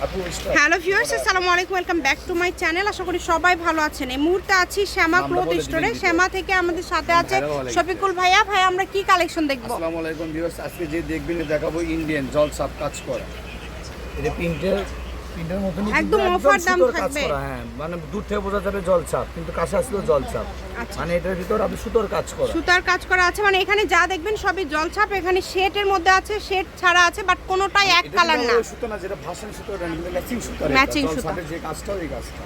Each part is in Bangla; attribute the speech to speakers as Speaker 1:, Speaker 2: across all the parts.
Speaker 1: হ্যালো ভিউয়ার্স আসসালামু আলাইকুম welcome back to my channel আশা করি সবাই ভালো আছেন এই মুহূর্তে আছি শ্যামা ক্লোথ স্টোরে শ্যামা থেকে আমাদের সাথে আছে। শফিকুল ভাইয়া ভাই আমরা কি কালেকশন দেখব
Speaker 2: আসসালামু আলাইকুম ভিউয়ার্স আজকে যে দেখবেন দেখাবো ইন্ডিয়ান জল সাপ কাজ করা এটা প্রিন্টের প্রিন্টের কিন্তু
Speaker 1: একদম offer দাম থাকবে।
Speaker 2: হ্যাঁ মানে দূর থেকে বোঝা যাবে কিন্তু কাছে আসলেও
Speaker 1: আচ্ছা।
Speaker 2: মানে এটার ভিতর আপনি সুতোর কাজ করা।
Speaker 1: সুতার কাজ করা আছে মানে এখানে যা দেখবেন সবই জলছাপ এখানে শেডের মধ্যে আছে শেড ছাড়া আছে বাট কোনোটাই এক
Speaker 2: এটা
Speaker 1: কালার না।
Speaker 2: সুতো না যেটা ভাষণ সুতো ম্যাচিং সুতো জল
Speaker 1: সুতো।
Speaker 2: যে কাজটা ওই কাজটা।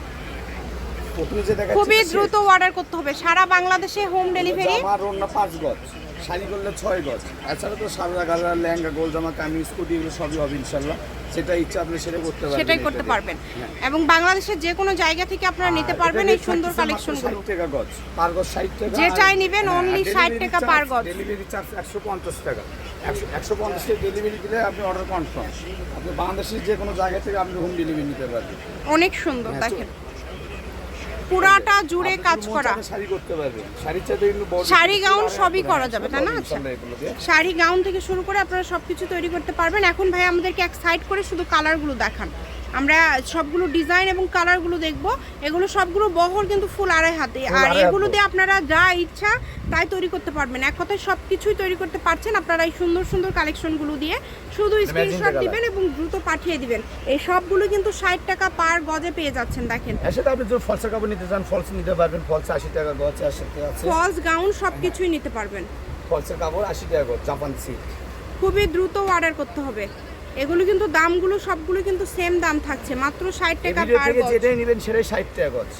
Speaker 1: খুবই দ্রুত অর্ডার করতে হবে। সারা বাংলাদেশে হোম ডেলিভারি
Speaker 2: আমার অন্য পাঁচ গজ শাড়ি করলে ছয় গজ। এছাড়া তো সারা গাজা লেহেঙ্গা গোল জামা কামিজ স্কুটি এগুলো সবই হবে ইনশাল্লাহ। সেটা ইচ্ছা আপনি সেটা করতে পারবেন
Speaker 1: সেটাই করতে পারবেন।
Speaker 2: হ্যাঁ।
Speaker 1: এবং বাংলাদেশের যে কোনো জায়গা থেকে আপনারা নিতে পারবেন এই সুন্দর কালেকশনগুলো
Speaker 2: 60 টাকা গজ। পার গজ 60 টাকা
Speaker 1: যে চাই নিবেন, অনলি
Speaker 2: ষাট
Speaker 1: 60 টাকা পার গজ।
Speaker 2: ডেলিভারি চার্জ 150 টাকা। 150 টাকা ডেলিভারি দিলে আপনি অর্ডার কনফার্ম আপনি বাংলাদেশের যে কোনো জায়গা থেকে আপনি হোম ডেলিভারি নিতে পারবেন।
Speaker 1: অনেক সুন্দর
Speaker 2: হ্যাঁ,
Speaker 1: দেখেন। পুরাটা জুড়ে কাজ করা
Speaker 2: শাড়ি করতে পারবে শাড়ির
Speaker 1: শাড়ি, গাউন সবই করা
Speaker 2: হ্যাঁ,
Speaker 1: যাবে, তাই না? আচ্ছা। শাড়ি গাউন থেকে শুরু করে আপনারা সবকিছু তৈরি করতে পারবেন এখন ভাই আমাদেরকে এক সাইড করে শুধু কালারগুলো দেখান আমরা সবগুলো ডিজাইন এবং কালারগুলো দেখব। এগুলো সবগুলো বহর কিন্তু ফুল আড়াই হাতে। আর এগুলো দিয়ে আপনারা যা ইচ্ছা তাই তৈরি করতে পারবেন। এক কথায় সব কিছুই তৈরি করতে পারছেন আপনারা এই সুন্দর সুন্দর কালেকশনগুলো দিয়ে। শুধু স্ক্রিনশট দিবেন এবং দ্রুত পাঠিয়ে দিবেন। এই সবগুলো কিন্তু ষাট টাকা পার গজে পেয়ে যাচ্ছেন দেখেন।
Speaker 2: সাথে আপনি যদি ফলসের কাপড় নিতে চান ফলস নিতে পারবেন। ফলস আশি টাকা গজ আছে।
Speaker 1: ফলস গাউন সব কিছুই নিতে পারবেন।
Speaker 2: ফলসের কাপড় আশি টাকা গজ জাপান সিল্ক
Speaker 1: খুবই দ্রুত অর্ডার করতে হবে। এগুলো কিন্তু দামগুলো সবগুলো কিন্তু সেম দাম থাকছে মাত্র ষাট টাকা পার গজ।
Speaker 2: যেটাই নেবেন সেটাই ষাট টাকা গজ।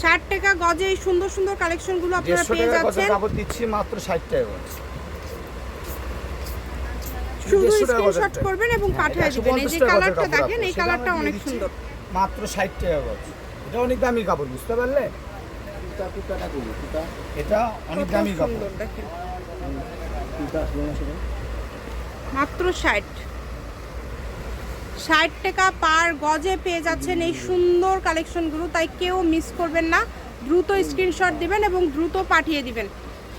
Speaker 1: ষাট টাকা গজে এই সুন্দর সুন্দর কালেকশনগুলো আপনারা পেয়ে যাচ্ছেন।
Speaker 2: কাপড় দিচ্ছি মাত্র ষাট টাকা গজ।
Speaker 1: শুধু
Speaker 2: 150
Speaker 1: স্ক্রিনশট করবেন এবং
Speaker 2: হ্যাঁ,
Speaker 1: পাঠিয়ে দিবেন। এই যে কালারটা দেখেন এই কালারটা অনেক সুন্দর।
Speaker 2: মাত্র ষাট টাকা গজ। এটা অনেক দামি কাপড় বুঝতে পারলে? এটা অনেক দামি কাপড়।
Speaker 1: মাত্র ষাট। ষাট টাকা পার গজে পেয়ে যাচ্ছেন এই সুন্দর কালেকশনগুলো তাই কেউ মিস করবেন না। দ্রুত স্ক্রিনশট দিবেন এবং দ্রুত পাঠিয়ে দিবেন।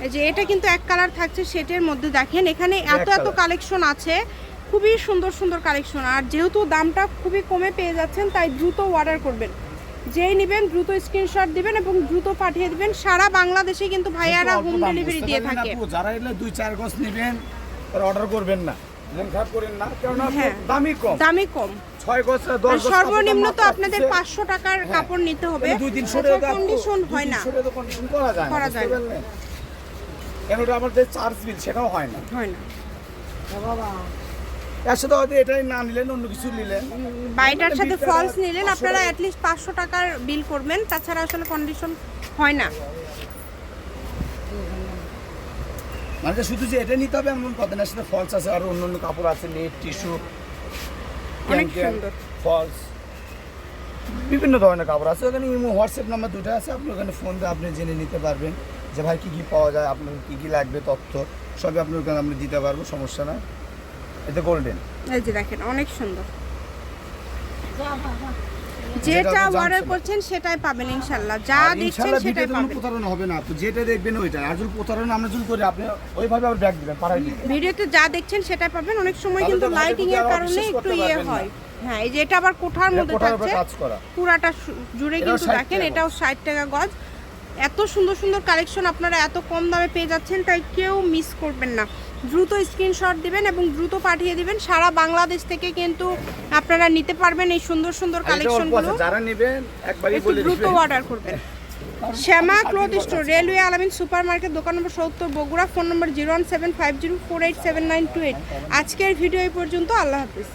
Speaker 1: এই যে এটা কিন্তু এক কালার থাকছে সেটের মধ্যে দেখেন এখানে এত এত কালেকশন আছে খুবই সুন্দর সুন্দর কালেকশন আর যেহেতু দামটা খুবই কমে পেয়ে যাচ্ছেন তাই দ্রুত অর্ডার করবেন। যেই নেবেন দ্রুত স্ক্রিনশট দিবেন এবং দ্রুত পাঠিয়ে দিবেন। সারা বাংলাদেশে কিন্তু ভাইয়ারা হোম ডেলিভারি দিয়ে থাকে।
Speaker 2: যারা এলে দুই চার গজ নেবেন অর্ডার করবেন না। মন খারাপ করেন না কেননা
Speaker 1: হ্যাঁ।
Speaker 2: দামই কম।
Speaker 1: দামই কম। সর্বনিম্ন তো আপনাদের পাঁচশো টাকার
Speaker 2: হ্যাঁ।
Speaker 1: কাপড় নিতে হবে। কন্ডিশন হয় না।
Speaker 2: করা যায়? কেন আমাদের চার্জ বিল সেটাও হয় না।
Speaker 1: হয় না।
Speaker 2: এর সাথে হয়তো এটাই না নিলেন অন্য কিছু নিলেন।
Speaker 1: বাইটার সাথে ফলস নিলেন আপনারা। অ্যাটলিস্ট পাঁচশো টাকার বিল করবেন তাছাড়া আসলে কন্ডিশন হয় না।
Speaker 2: মানে যে শুধু যে এটা নিতে হবে এমন কথা না সেটা ফলস আছে আর অন্য অন্য কাপড় আছে নেট টিস্যু ফলস বিভিন্ন ধরনের কাপড় আছে। ওখানে ইমো হোয়াটসঅ্যাপ নাম্বার দুটো আছে আপনি ওখানে ফোন দিয়ে আপনি জেনে নিতে পারবেন যে ভাই কী কী পাওয়া যায় আপনার কী কী লাগবে তথ্য সবই আপনার ওখানে আমরা দিতে পারব সমস্যা না এতে গোল্ডেন
Speaker 1: এই যে দেখেন অনেক সুন্দর।
Speaker 2: যেটা
Speaker 1: অর্ডার করছেন সেটাই পাবেন ইনশাল্লাহ। যা দেখছেন সেটাই পাবেন।
Speaker 2: প্রতারণা হবে না। আপনি যেটা দেখবেন ওইটা। আর যদি প্রতারণা আমরা যদি করি আপনি ওইভাবে আবার ব্যাগ দিবেন দিবেন।
Speaker 1: ভিডিওতে যা দেখছেন সেটাই পাবেন। অনেক সময় কিন্তু লাইটিং এর কারণে একটু ইয়ে হয়। হ্যাঁ এই যে এটা আবার কোঠার মধ্যে থাকছে। পুরাটা জুড়ে কিন্তু দেখেন এটাও ষাট টাকা গজ। এত সুন্দর সুন্দর কালেকশন আপনারা এত কম দামে পেয়ে যাচ্ছেন তাই কেউ মিস করবেন না। দ্রুত স্ক্রিনশট দিবেন এবং দ্রুত পাঠিয়ে দিবেন। সারা বাংলাদেশ থেকে কিন্তু আপনারা নিতে পারবেন এই সুন্দর সুন্দর কালেকশনগুলো
Speaker 2: যারা নেবেন একবারই বলে
Speaker 1: দ্রুত অর্ডার করবেন। Shyama cloth store railway Alamin super market দোকান নম্বর সত্তর Bogura phone number zero one seven five zero four eight seven nine two eight আজকের ভিডিও এই পর্যন্ত আল্লাহ হাফিজ।